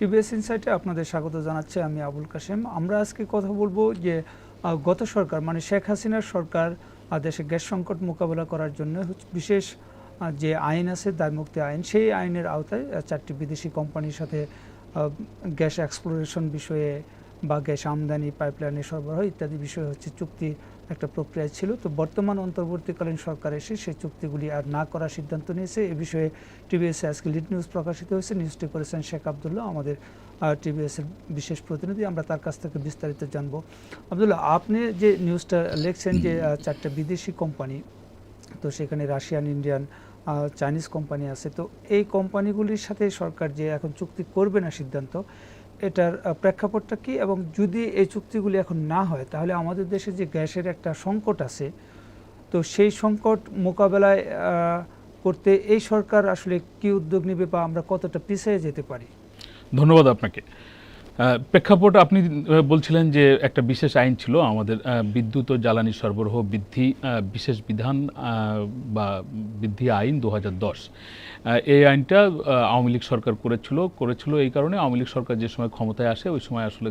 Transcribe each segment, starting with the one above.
TBS ইনসাইটে আপনাদের স্বাগত জানাচ্ছি, আমি আবুল কাশেম। আমরা আজকে কথা বলব যে গত সরকার মানে শেখ হাসিনার সরকার দেশে গ্যাস সংকট মোকাবেলা করার জন্য বিশেষ যে আইন আছে, দায়মুক্তি আইন, সেই আইনের আওতায় চারটি বিদেশি কোম্পানির সাথে গ্যাস এক্সপ্লোরেশন বিষয়ে বা গ্যাস আমদানি পাইপলাইনের সরবরাহ ইত্যাদি বিষয়ে হচ্ছে চুক্তি একটা প্রক্রিয়া ছিল। তো বর্তমান অন্তর্বর্তীকালীন সরকার এসে সেই চুক্তিগুলি আর না করার সিদ্ধান্ত নিয়েছে। এ বিষয়ে টিবিএসে আজকে লিড নিউজ প্রকাশিত হয়েছে। নিউজটি করেছেন শেখ আবদুল্লাহ, আমাদের টিবিএসের বিশেষ প্রতিনিধি। আমরা তার কাছ থেকে বিস্তারিত জানব। আবদুল্লাহ, আপনি যে নিউজটা লিখছেন যে চারটা বিদেশি কোম্পানি, তো সেখানে রাশিয়ান, ইন্ডিয়ান চাইনিজ কোম্পানি আছে। তো এই কোম্পানিগুলির সাথে সরকার যে এখন চুক্তি করবে না সিদ্ধান্ত এটার প্রেক্ষাপটটা কি? এবং যদি এই চুক্তিগুলি এখন না হয়, তাহলে আমাদের দেশে যে গ্যাসের একটা সংকট আছে, তো সেই সংকট মোকাবেলায় করতে এই সরকার আসলে কি উদ্যোগ নেবে বা আমরা কতটা পিছিয়ে যেতে পারি? ধন্যবাদ আপনাকে। প্রেক্ষাপট আপনি বলছিলেন যে একটা বিশেষ আইন ছিল আমাদের বিদ্যুৎ ও জ্বালানি সরবরাহ বৃদ্ধি বিশেষ বিধান বা বৃদ্ধি আইন দু হাজার দশ। এই আইনটা আওয়ামী লীগ সরকার করেছিল করেছিল এই কারণে আওয়ামী লীগ সরকার যে সময় ক্ষমতায় আসে, ওই সময় আসলে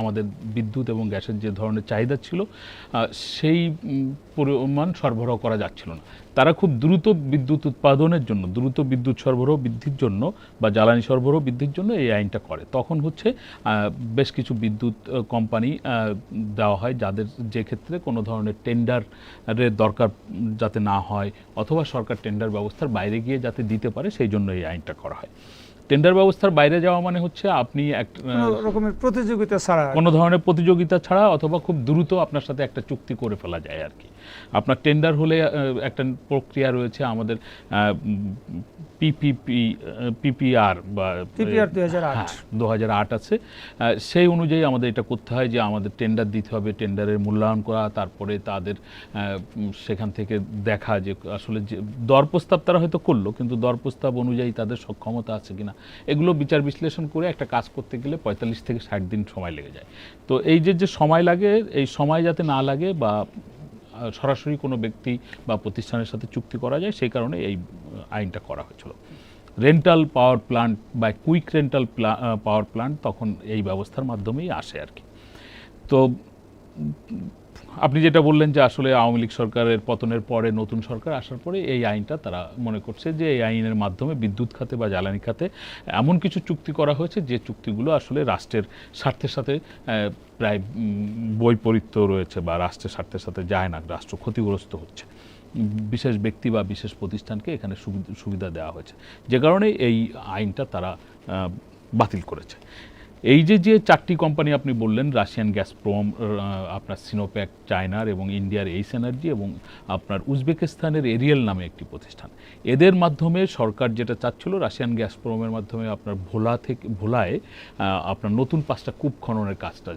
আমাদের বিদ্যুৎ এবং গ্যাসের যে ধরনের চাহিদা ছিল সেই পরিমাণ সরবরাহ করা যাচ্ছিল না। তারা খুব দ্রুত বিদ্যুৎ উৎপাদনের জন্য দ্রুত বিদ্যুৎ সরবরাহ বৃদ্ধির জন্য বা জ্বালানি সরবরাহ বৃদ্ধির জন্য এই আইনটা করে। তখন হচ্ছে বেশ কিছু বিদ্যুৎ কোম্পানি দেওয়া হয় যাদের যে ক্ষেত্রে কোনো ধরনের টেন্ডারের দরকার যাতে না হয় অথবা সরকার টেন্ডার ব্যবস্থার বাইরে গিয়ে যাতে দিতে পারে সেই জন্য এই আইনটা করা হয়। টেন্ডার ব্যবস্থার বাইরে যাওয়া মানে হচ্ছে আপনি এক রকমের প্রতিযোগিতা ছাড়া কোনো ধরনের প্রতিযোগিতা ছাড়া অথবা খুব দ্রুত আপনার সাথে একটা চুক্তি করে ফেলা যায় আর কি। আপনার টেন্ডার হলে একটা প্রক্রিয়া রয়েছে আমাদের পিপিপি পিপিআর বা PPR 2008 হ্যাঁ, দু হাজার আট। আছে। সেই অনুযায়ী আমাদের এটা করতে হয় যে আমাদের টেন্ডার দিতে হবে টেন্ডারের মূল্যায়ন করা তারপরে তাদের সেখান থেকে দেখা যে আসলে যে দর প্রস্তাব তারা হয়তো করল কিন্তু দর প্রস্তাব অনুযায়ী তাদের সক্ষমতা আছে কিনা এগুলো বিচার বিশ্লেষণ করে একটা কাজ করতে গেলে পঁয়তাল্লিশ থেকে ষাট দিন সময় লেগে যায়। তো এই যে যে সময় লাগে এই সময় যাতে না লাগে বা সরাসরি কোনো ব্যক্তি বা প্রতিষ্ঠানের সাথে চুক্তি করা যায়, সেই কারণে এই আইনটা করা হয়েছিল। রেন্টাল পাওয়ার প্লান্ট বা কুইক রেন্টাল পাওয়ার প্লান্ট তখন এই ব্যবস্থার মাধ্যমেই আসে আর কি। তো আপনি যেটা বললেন যে আসলে আওয়ামী লীগ সরকারের পতনের পরে নতুন সরকার আসার পরে এই আইনটা তারা মনে করছে যে এই আইনের মাধ্যমে বিদ্যুৎ খাতে বা জ্বালানি খাতে এমন কিছু চুক্তি করা হয়েছে যে চুক্তিগুলো আসলে রাষ্ট্রের স্বার্থের সাথে প্রায় বৈপরীত্য রয়েছে বা রাষ্ট্রের স্বার্থের সাথে যায় না, রাষ্ট্র ক্ষতিগ্রস্ত হচ্ছে। বিশেষ ব্যক্তি বা বিশেষ প্রতিষ্ঠানকে এখানে সুবিধা- দেওয়া হয়েছে। যে কারণে এই আইনটা তারা বাতিল করেছে। এই যে যে চারটি কোম্পানি আপনি বললেন রাশিয়ান গ্যাস প্রোম আপনার সিনোপ্যাক চায়নার এবং ইন্ডিয়ার এইস এনার্জি এবং আপনার উজবেকিস্তানের এরিয়েল নামে একটি প্রতিষ্ঠান। এদের মাধ্যমে সরকার যেটা চাচ্ছিল রাশিয়ান গ্যাস প্রোমের মাধ্যমে আপনার ভোলা থেকে, ভোলায় আপনার নতুন পাঁচটা কূপ খননের কাজটা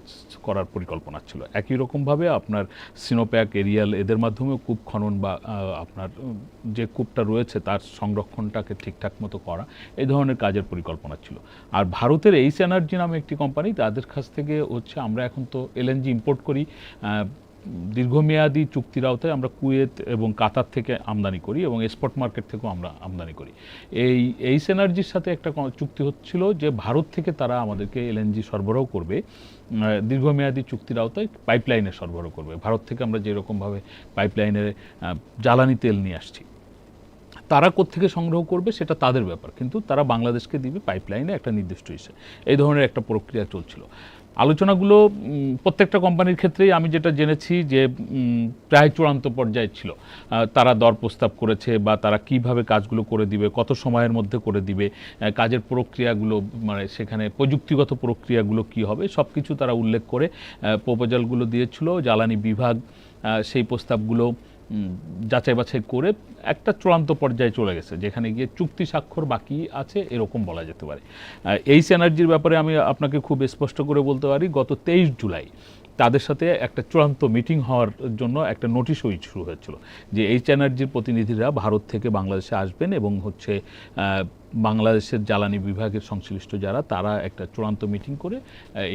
করার পরিকল্পনা ছিল। একই রকমভাবে আপনার সিনোপ্যাক এরিয়াল এদের মাধ্যমেও কূপ খনন বা আপনার যে কূপটা রয়েছে তার সংরক্ষণটাকে ঠিকঠাক মতো করা, এই ধরনের কাজের পরিকল্পনা ছিল। আর ভারতের এইস এনার্জি নামে একটি কোম্পানি তাদের কাছ থেকে হচ্ছে আমরা এখন তো এলএনজি ইম্পোর্ট করি দীর্ঘমেয়াদী চুক্তির আওতায় আমরা কুয়েত এবং কাতার থেকে আমদানি করি এবং স্পট মার্কেট থেকেও আমরা আমদানি করি। এই এইচ এনার্জির সাথে একটা চুক্তি হচ্ছিল যে ভারত থেকে তারা আমাদেরকে এলএনজি সরবরাহ করবে দীর্ঘমেয়াদী চুক্তির আওতায় পাইপলাইনে সরবরাহ করবে। ভারত থেকে আমরা যেরকমভাবে পাইপলাইনে জ্বালানি তেল নিয়ে আসছি। তারা কোত্থেকে সংগ্রহ করবে সেটা তাদের ব্যাপার, কিন্তু তারা বাংলাদেশকে দিবে পাইপলাইনে একটা নির্দিষ্ট হিসেবে এই ধরনের একটা প্রক্রিয়া চলছিল। আলোচনাগুলো প্রত্যেকটা কোম্পানির ক্ষেত্রেই আমি যেটা জেনেছি যে প্রায় চূড়ান্ত পর্যায়ে ছিল। তারা দর প্রস্তাব করেছে বা তারা কীভাবে কাজগুলো করে দিবে, কত সময়ের মধ্যে করে দিবে কাজের প্রক্রিয়াগুলো মানে সেখানে প্রযুক্তিগত প্রক্রিয়াগুলো কি হবে সব কিছু তারা উল্লেখ করে প্রপোজালগুলো দিয়েছিল। জ্বালানি বিভাগ সেই প্রস্তাবগুলো যাচাই বাছাই করে একটা চূড়ান্ত পর্যায়ে চলে গেছে, যেখানে গিয়ে চুক্তি স্বাক্ষর বাকি আছে, এরকম বলা যেতে পারে। এইচ এনার্জির ব্যাপারে আমি আপনাকে খুব স্পষ্ট করে বলতে পারি, গত তেইশ জুলাই তাদের সাথে একটা চূড়ান্ত মিটিং হওয়ার জন্য একটা নোটিশও শুরু হয়েছিল যে এইচ এনার্জির প্রতিনিধিরা ভারত থেকে বাংলাদেশে আসবেন এবং হচ্ছে বাংলাদেশের জ্বালানি বিভাগের সংশ্লিষ্ট যারা, তারা একটা চূড়ান্ত মিটিং করে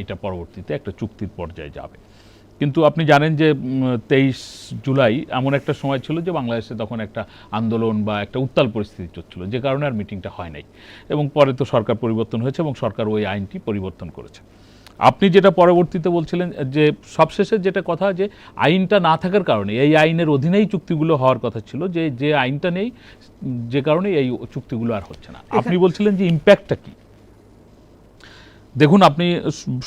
এটা পরবর্তীতে একটা চুক্তির পর্যায়ে যাবে। কিন্তু আপনি জানেন যে তেইশ জুলাই এমন একটা সময় ছিল যে বাংলাদেশে তখন একটা আন্দোলন বা একটা উত্তাল পরিস্থিতি চলছিল যে কারণে আর মিটিংটা হয় নাই। এবং পরে তো সরকার পরিবর্তন হয়েছে এবং সরকার ওই আইনটি পরিবর্তন করেছে। আপনি যেটা পরবর্তীতে বলছিলেন যে সবশেষে যেটা কথা যে আইনটা না থাকার কারণে এই আইনের অধীনেই চুক্তিগুলো হওয়ার কথা ছিল যে যে আইনটা নেই যে কারণে এই চুক্তিগুলো আর হচ্ছে না। আপনি বলছিলেন যে ইম্প্যাক্টটা কি? দেখুন, আপনি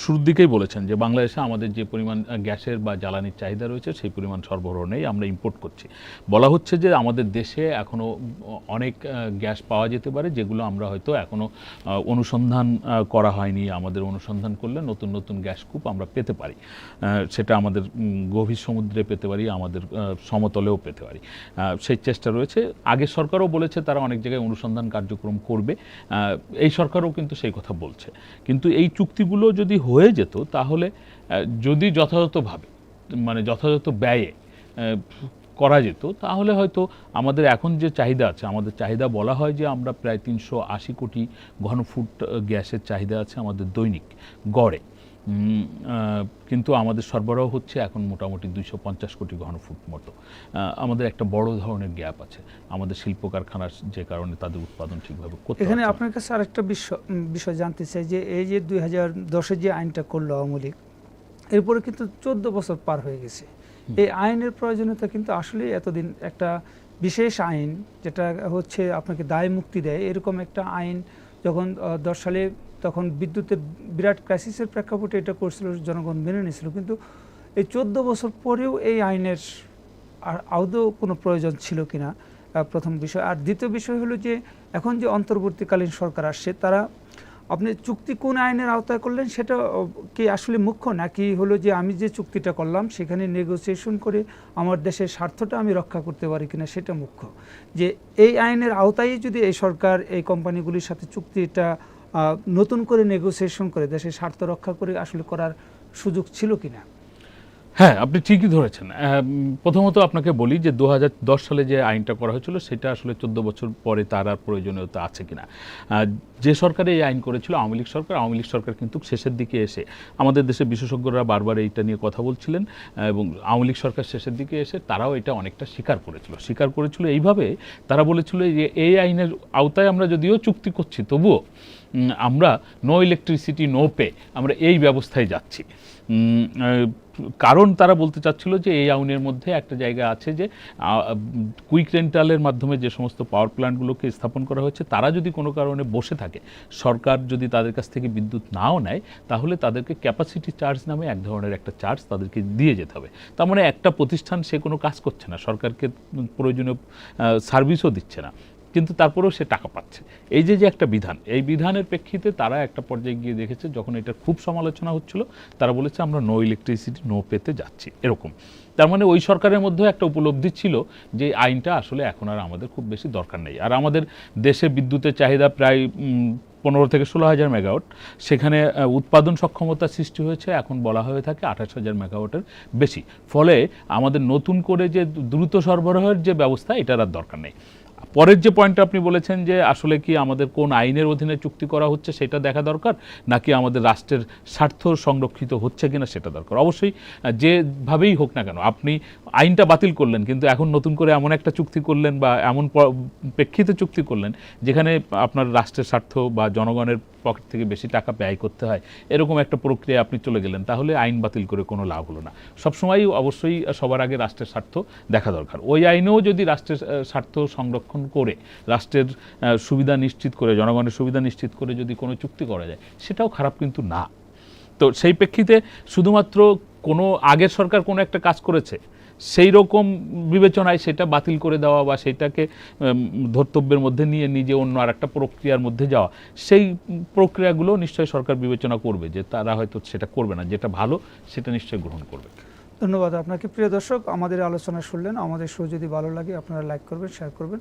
শুরুর দিকেই বলেছেন যে বাংলাদেশে আমাদের যে পরিমাণ গ্যাসের বা জ্বালানির চাহিদা রয়েছে, সেই পরিমাণ সরবরাহ নেই, আমরা ইম্পোর্ট করছি। বলা হচ্ছে যে আমাদের দেশে এখনও অনেক গ্যাস পাওয়া যেতে পারে, যেগুলো আমরা হয়তো এখনও অনুসন্ধান করা হয়নি, আমাদের অনুসন্ধান করলে নতুন নতুন গ্যাস কূপ আমরা পেতে পারি। সেটা আমাদের গভীর সমুদ্রে পেতে পারি, আমাদের সমতলেও পেতে পারি। সেই চেষ্টা রয়েছে। আগের সরকারও বলেছে তারা অনেক জায়গায় অনুসন্ধান কার্যক্রম করবে। এই সরকারও কিন্তু সেই কথা বলছে। কিন্তু এই চুক্তিগুলো যদি হয়ে যেত, তাহলে যদি যথাযথভাবে মানে যথাযথ ব্যয়ে করা যেত, তাহলে হয়তো আমাদের এখন যে চাহিদা আছে, আমাদের চাহিদা বলা হয় যে আমরা প্রায় তিনশো আশি কোটি ঘন ফুট গ্যাসের চাহিদা আছে আমাদের দৈনিক গড়ে। কিন্তু আমাদের সরবরাহ হচ্ছে এখন মোটামুটি দুইশো পঞ্চাশ কোটি ঘনফুট মতো। আমাদের একটা বড় ধরনের গ্যাপ আছে। আমাদের শিল্প কারখানার যে কারণে তাদের উৎপাদন ঠিকভাবে করতে এখানে আপনার কাছে আরেকটা বিষয় বিষয় জানতে চাই যে এই যে দুই হাজার দশে যে আইনটা করল আওয়ামী লীগ এরপরে কিন্তু চোদ্দ বছর পার হয়ে গেছে। এই আইনের প্রয়োজনীয়তা কিন্তু আসলে এতদিন একটা বিশেষ আইন যেটা হচ্ছে আপনাকে দায় মুক্তি দেয় এরকম একটা আইন যখন দশ সালে তখন বিদ্যুতের বিরাট ক্রাইসিসের প্রেক্ষাপটে এটা করছিল, জনগণ মেনে নিয়েছিল। কিন্তু এই চোদ্দ বছর পরেও এই আইনের আর আদৌ কোনো প্রয়োজন ছিল কিনা প্রথম বিষয়। আর দ্বিতীয় বিষয় হলো যে, এখন যে অন্তর্বর্তীকালীন সরকার আসছে, তারা আপনি চুক্তি কোন আইনের আওতায় করলেন সেটা কি আসলে মুখ্য? নাকি হলো যে আমি যে চুক্তিটা করলাম, সেখানে নেগোসিয়েশন করে আমার দেশের স্বার্থটা আমি রক্ষা করতে পারি কিনা সেটা মুখ্য। যে এই আইনের আওতায় যদি এই সরকার এই কোম্পানিগুলির সাথে চুক্তিটা নতুন করে নেগোসিয়েশন করে, দেশের স্বার্থ রক্ষা করে আসলে করার সুযোগ ছিল কিনা? হ্যাঁ আপনি ঠিকই ধরেছেন। প্রথমত আপনাকে বলি যে দু হাজার দশ সালে যে আইনটা করা হয়েছিল, সেটা আসলে চোদ্দ বছর পরে তার আর প্রয়োজনীয়তা আছে কিনা। যে সরকারে এই আইন করেছিল, আওয়ামী লীগ সরকার, আওয়ামী লীগ সরকার কিন্তু শেষের দিকে এসে, আমাদের দেশে বিশেষজ্ঞরা বারবার এইটা নিয়ে কথা বলছিলেন এবং আওয়ামী লীগ সরকার শেষের দিকে এসে তারাও এটা অনেকটা স্বীকার করেছিল। স্বীকার করেছিল এইভাবে তারা বলেছিল যে এই আইনের আওতায় আমরা যদিও চুক্তি করছি, তবুও আমরা নো ইলেকট্রিসিটি নো পে আমরা এই ব্যবস্থায় যাচ্ছি। কারণ তারা বলতে চাচ্ছিল যে এই আউনের মধ্যে একটা জায়গা আছে যে কুইক রেন্টালের মাধ্যমে যে সমস্ত পাওয়ার প্ল্যান্টগুলোকে স্থাপন করা হয়েছে, তারা যদি কোনো কারণে বসে থাকে, সরকার যদি তাদের কাছ থেকে বিদ্যুৎ নাও নেয়, তাহলে তাদেরকে ক্যাপাসিটি চার্জ নামে এক ধরনের একটা চার্জ তাদেরকে দিয়ে যেতে হবে। তার মানে একটা প্রতিষ্ঠান সে কোনো কাজ করছে না, সরকারকে প্রয়োজনীয় সার্ভিসও দিচ্ছে না। কিন্তু তারপরেও সে টাকা পাচ্ছে। এই যে যে একটা বিধান, এই বিধানের প্রেক্ষিতে তারা একটা পর্যায়ে গিয়ে দেখেছে, যখন এটা খুব সমালোচনা হচ্ছিল, তারা বলেছে, আমরা নো ইলেকট্রিসিটি নো পেতে যাচ্ছি। এরকম। তার মানে ওই সরকারের মধ্যেও একটা উপলব্ধি ছিল যে, আইনটা আসলে এখন আর আমাদের খুব বেশি দরকার নেই। আর আমাদের দেশে বিদ্যুতের চাহিদা প্রায় পনেরো থেকে ষোলো হাজার মেগাওয়াট। সেখানে উৎপাদন সক্ষমতা সৃষ্টি হয়েছে, এখন বলা হয়ে থাকে আঠাশ হাজার মেগাওয়াটের বেশি। ফলে আমাদের নতুন করে যে দ্রুত সরবরাহের যে ব্যবস্থা, এটার আর দরকার নেই। পরের যে পয়েন্টটা আপনি বলেছেন যে আসলে কি আমাদের কোন আইনের অধীনে চুক্তি করা হচ্ছে সেটা দেখা দরকার, নাকি আমাদের রাষ্ট্রের স্বার্থ সংরক্ষিত হচ্ছে কিনা সেটা দরকার? অবশ্যই যেভাবেই হোক না কেন, আপনি আইনটা বাতিল করলেন, কিন্তু এখন নতুন করে এমন একটা চুক্তি করলেন বা এমন প্রেক্ষিতে চুক্তি করলেন, যেখানে আপনার রাষ্ট্রের স্বার্থ বা জনগণের পকেট থেকে বেশি টাকা ব্যয় করতে হয়, এরকম একটা প্রক্রিয়া আপনি চলে গেলেন, তাহলে আইন বাতিল করে কোনো লাভ হলো না। সবসময়ই অবশ্যই সবার আগে রাষ্ট্রের স্বার্থ দেখা দরকার। ওই আইনেও যদি রাষ্ট্রের স্বার্থ সংরক্ষণ করে, রাষ্ট্রের সুবিধা নিশ্চিত করে, জনগণের সুবিধা নিশ্চিত করে যদি কোনো চুক্তি করা যায়, সেটাও খারাপ কিন্তু না। তো সেই প্রেক্ষিতে শুধুমাত্র কোনো, আগের সরকার কোনো একটা কাজ করেছে, সেই রকম বিবেচনায় সেটা বাতিল করে দেওয়া বা সেটাকে ধর্তব্যের মধ্যে নিয়ে নিজে অন্য আর একটা প্রক্রিয়ার মধ্যে যাওয়া, সেই প্রক্রিয়াগুলো নিশ্চয়ই সরকার বিবেচনা করবে যে তারা হয়তো সেটা করবে না, যেটা ভালো সেটা নিশ্চয়ই গ্রহণ করবে। ধন্যবাদ আপনাকে। প্রিয় দর্শক, আমাদের আলোচনা শুনলেন। আমাদের শো যদি ভালো লাগে, আপনারা লাইক করবেন, শেয়ার করবেন।